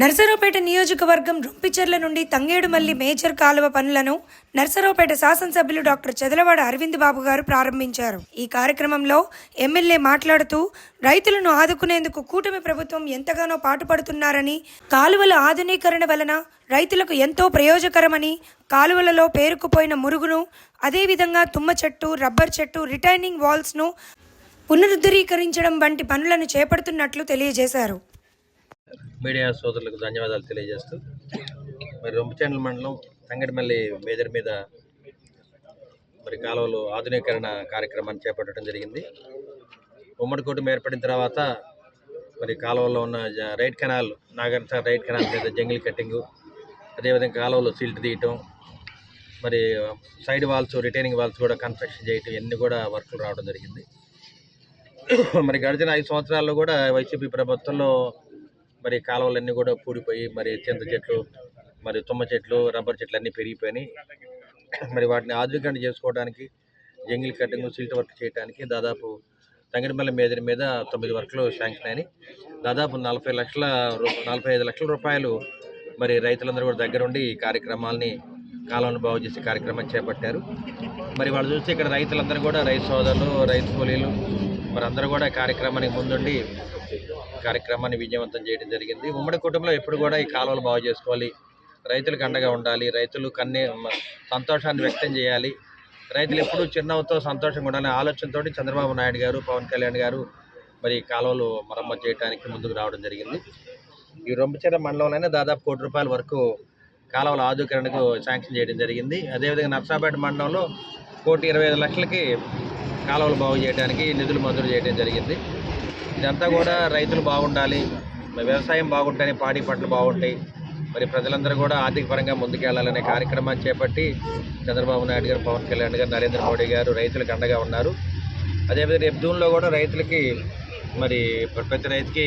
నర్సరావుపేట నియోజకవర్గం రొంపిచెర్ల నుండి తంగేడుమల్లి మేజర్ కాలువ పనులను నర్సరావుపేట శాసనసభ్యులు డాక్టర్ చెదలవాడ అరవింద్ బాబు గారు ప్రారంభించారు. ఈ కార్యక్రమంలో ఎమ్మెల్యే మాట్లాడుతూ రైతులను ఆదుకునేందుకు కూటమి ప్రభుత్వం ఎంతగానో పాటుపడుతున్నారని కాలువల ఆధునీకరణ వలన రైతులకు ఎంతో ప్రయోజకరమని కాలువలలో పేరుకుపోయిన మురుగును అదేవిధంగా తుమ్మ చెట్టు రబ్బర్ చెట్టు రిటైనింగ్ వాల్స్ను పునరుద్ధరీకరించడం వంటి పనులను చేపడుతున్నట్లు తెలియజేశారు. మీడియా సోదరులకు ధన్యవాదాలు తెలియజేస్తూ మరి రొంపిచెండ్ల మండలం తంగడిమల్లి మేజర్ మీద మరి కాలువలు ఆధునీకరణ కార్యక్రమాన్ని చేపట్టడం జరిగింది. ఉమ్మడి కూటమి ఏర్పడిన తర్వాత మరి కాలువలో ఉన్న జ- right canal Nagar right canal మీద జంగిల్ కట్టింగు అదేవిధంగా కాలువలో సిల్ట్ తీయటం మరి సైడ్ వాల్స్ రిటైనింగ్ వాల్స్ కూడా కన్స్ట్రక్షన్ చేయటం ఇవన్నీ కూడా వర్కులు రావడం జరిగింది. మరి గడిచిన ఐదు సంవత్సరాల్లో కూడా వైసీపీ ప్రభుత్వంలో మరి కాలువలన్నీ కూడా పూడిపోయి మరి చింత చెట్లు మరి తుమ్మ చెట్లు రబ్బర్ చెట్లు అన్నీ పెరిగిపోయినాయి. మరి వాటిని ఆధునీకరణ చేసుకోవడానికి జంగిల్ కటింగ్ సిల్ట్ వర్క్ చేయడానికి దాదాపు తంగిడిమల్లి మేదరి మీద తొమ్మిది వర్క్లు శాంక్షన్ అయినాయి. దాదాపు నలభై లక్షల నలభై ఐదు లక్షల రూపాయలు మరి రైతులందరూ కూడా దగ్గరుండి ఈ కార్యక్రమాలని కాలువను బాగు చేసే కార్యక్రమం చేపట్టారు. మరి వాళ్ళు చూస్తే ఇక్కడ రైతులందరూ కూడా రైతు సోదరులు రైతు కూలీలు మరి అందరూ కూడా కార్యక్రమానికి ముందుండి కార్యక్రమాన్ని విజయవంతం చేయడం జరిగింది. ఉమ్మడి కుటుంబంలో ఎప్పుడు కూడా ఈ కాలువలు బాగు చేసుకోవాలి. రైతులకు అండగా ఉండాలి. రైతులు కన్నే సంతోషాన్ని వ్యక్తం చేయాలి. రైతులు ఎప్పుడూ చిరునవ్వుతో సంతోషంగా ఉండాలనే ఆలోచనతో చంద్రబాబు నాయుడు గారు పవన్ కళ్యాణ్ గారు మరి కాలువలు మరమ్మతు చేయడానికి ముందుకు రావడం జరిగింది. ఈ రొంపచెర మండలంలోనే దాదాపు కోటి రూపాయల వరకు కాలువల ఆధుకరణకు శాంక్షన్ చేయడం జరిగింది. అదేవిధంగా నర్సాపేట మండలంలో కోటి ఇరవై ఐదు లక్షలకి కాలువలు బాగు చేయడానికి నిధులు మంజూరు చేయడం జరిగింది. ఇదంతా కూడా రైతులు బాగుండాలి వ్యవసాయం బాగుంటేనే పాడి పంటలు బాగుంటాయి. మరి ప్రజలందరూ కూడా ఆర్థిక పరంగా ముందుకెళ్ళాలనే కార్యక్రమాన్ని చేపట్టి చంద్రబాబు నాయుడు గారు పవన్ కళ్యాణ్ గారు నరేంద్ర మోడీ గారు రైతులకు అండగా ఉన్నారు. అదేవిధంగా రేపు జూన్లో కూడా రైతులకి మరి ప్రతి రైతుకి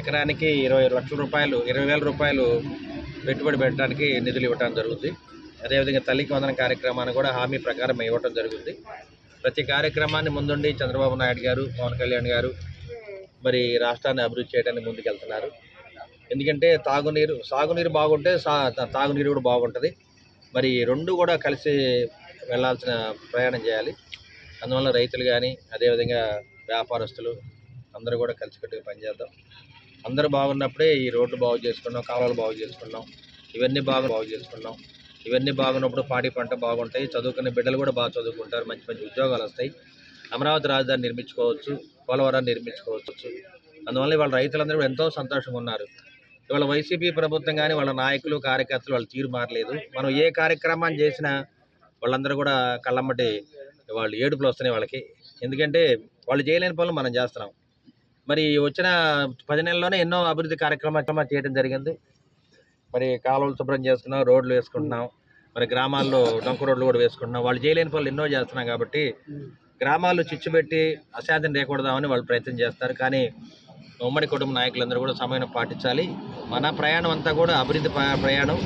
ఎకరానికి ఇరవై లక్షల రూపాయలు ఇరవై వేల రూపాయలు పెట్టుబడి పెట్టడానికి నిధులు ఇవ్వడం జరుగుతుంది అదేవిధంగా తల్లికి వందన కార్యక్రమాన్ని కూడా హామీ ప్రకారం ఇవ్వటం జరుగుతుంది ప్రతి కార్యక్రమాన్ని ముందుండి చంద్రబాబు నాయుడు గారు పవన్ కళ్యాణ్ గారు మరి రాష్ట్రాన్ని అభివృద్ధి చేయడానికి ముందుకెళ్తున్నారు. ఎందుకంటే తాగునీరు సాగునీరు బాగుంటే సా తాగునీరు కూడా బాగుంటుంది. మరి రెండు కూడా కలిసి వెళ్ళాల్సిన ప్రయాణం చేయాలి. అందువల్ల రైతులు కానీ అదేవిధంగా వ్యాపారస్తులు అందరూ కూడా కలిసికట్టుగా పనిచేద్దాం. అందరూ బాగున్నప్పుడే ఈ రోడ్లు బాగు చేసుకున్నాం కాలువలు బాగు చేసుకున్నాం ఇవన్నీ బాగా బాగు చేసుకున్నాం. ఇవన్నీ బాగున్నప్పుడు పాడి పంట బాగుంటాయి. చదువుకునే బిడ్డలు కూడా బాగా చదువుకుంటారు. మంచి మంచి ఉద్యోగాలు వస్తాయి. అమరావతి రాజధాని నిర్మించుకోవచ్చు పోలవరాన్ని నిర్మించుకోవచ్చు. అందువల్ల ఇవాళ రైతులందరూ ఎంతో సంతోషంగా ఉన్నారు. ఇవాళ వైసీపీ ప్రభుత్వం కానీ వాళ్ళ నాయకులు కార్యకర్తలు వాళ్ళు తీరు మారలేదు. మనం ఏ కార్యక్రమాన్ని చేసినా వాళ్ళందరూ కూడా కళ్ళమ్మటి వాళ్ళు ఏడుపులు వస్తున్నాయి వాళ్ళకి. ఎందుకంటే వాళ్ళు చేయలేని పనులు మనం చేస్తున్నాం. మరి వచ్చిన పది నెలల్లోనే ఎన్నో అభివృద్ధి కార్యక్రమాలు చేయడం జరిగింది. మరి కాలువలు శుభ్రం చేసుకున్నాం రోడ్లు వేసుకుంటున్నాం. మరి గ్రామాల్లో డొంక రోడ్లు కూడా వేసుకుంటున్నాం. వాళ్ళు చేయలేని పనులు ఎన్నో చేస్తున్నాం కాబట్టి గ్రామాల్లో చిచ్చు పెట్టి అశాంతిని రేకూడదామని వాళ్ళు ప్రయత్నం చేస్తారు. కానీ ఉమ్మడి కుటుంబ నాయకులందరూ కూడా సమయం పాటించాలి. మన ప్రయాణం అంతా కూడా అభివృద్ధి ప్రయాణం.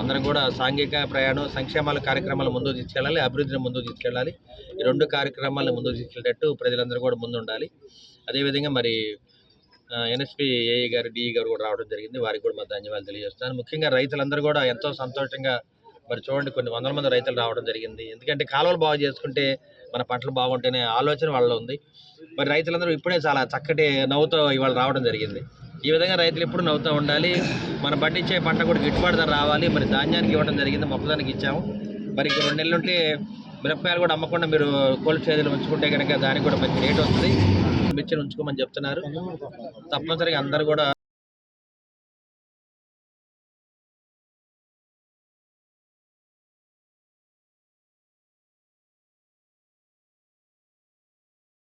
అందరం కూడా సాంఘిక ప్రయాణం సంక్షేమాల కార్యక్రమాలు ముందుకు తీసుకెళ్ళాలి అభివృద్ధిని ముందుకు తీసుకెళ్ళాలి. ఈ రెండు కార్యక్రమాలను ముందుకు తీసుకెళ్ళేటట్టు ప్రజలందరూ కూడా ముందు ఉండాలి అదేవిధంగా మరి ఎన్ఎస్పి ఏఈ గారు డిఈ గారు కూడా రావడం జరిగింది. వారికి కూడా మా ధన్యవాదాలు తెలియజేస్తాను ముఖ్యంగా రైతులందరూ కూడా ఎంతో సంతోషంగా మరి చూడండి కొన్ని వందల మంది రైతులు రావడం జరిగింది. ఎందుకంటే కాలువలు బాగు చేసుకుంటే మన పంటలు బాగుంటేనే ఆలోచన వాళ్ళలో ఉంది. మరి రైతులందరూ ఇప్పుడే చాలా చక్కటి నవ్వుతో ఇవాళ రావడం జరిగింది. ఈ విధంగా రైతులు ఎప్పుడు నవ్వుతూ ఉండాలి. మనం పండించే పంట కూడా గిట్టుబాటు ధర రావాలి. మరి ధాన్యానికి ఇవ్వడం జరిగింది మొక్కదానికి ఇచ్చాము. మరి ఇంక రెండు నెలలు ఉంటే మిరపకాయలు కూడా అమ్మకుండా మీరు కోల్డ్ స్టేజ్లో ఉంచుకుంటే కనుక దానికి కూడా మంచి రేట్ వస్తుంది. మిర్చిని ఉంచుకోమని చెప్తున్నారు. తప్పనిసరిగా అందరు కూడా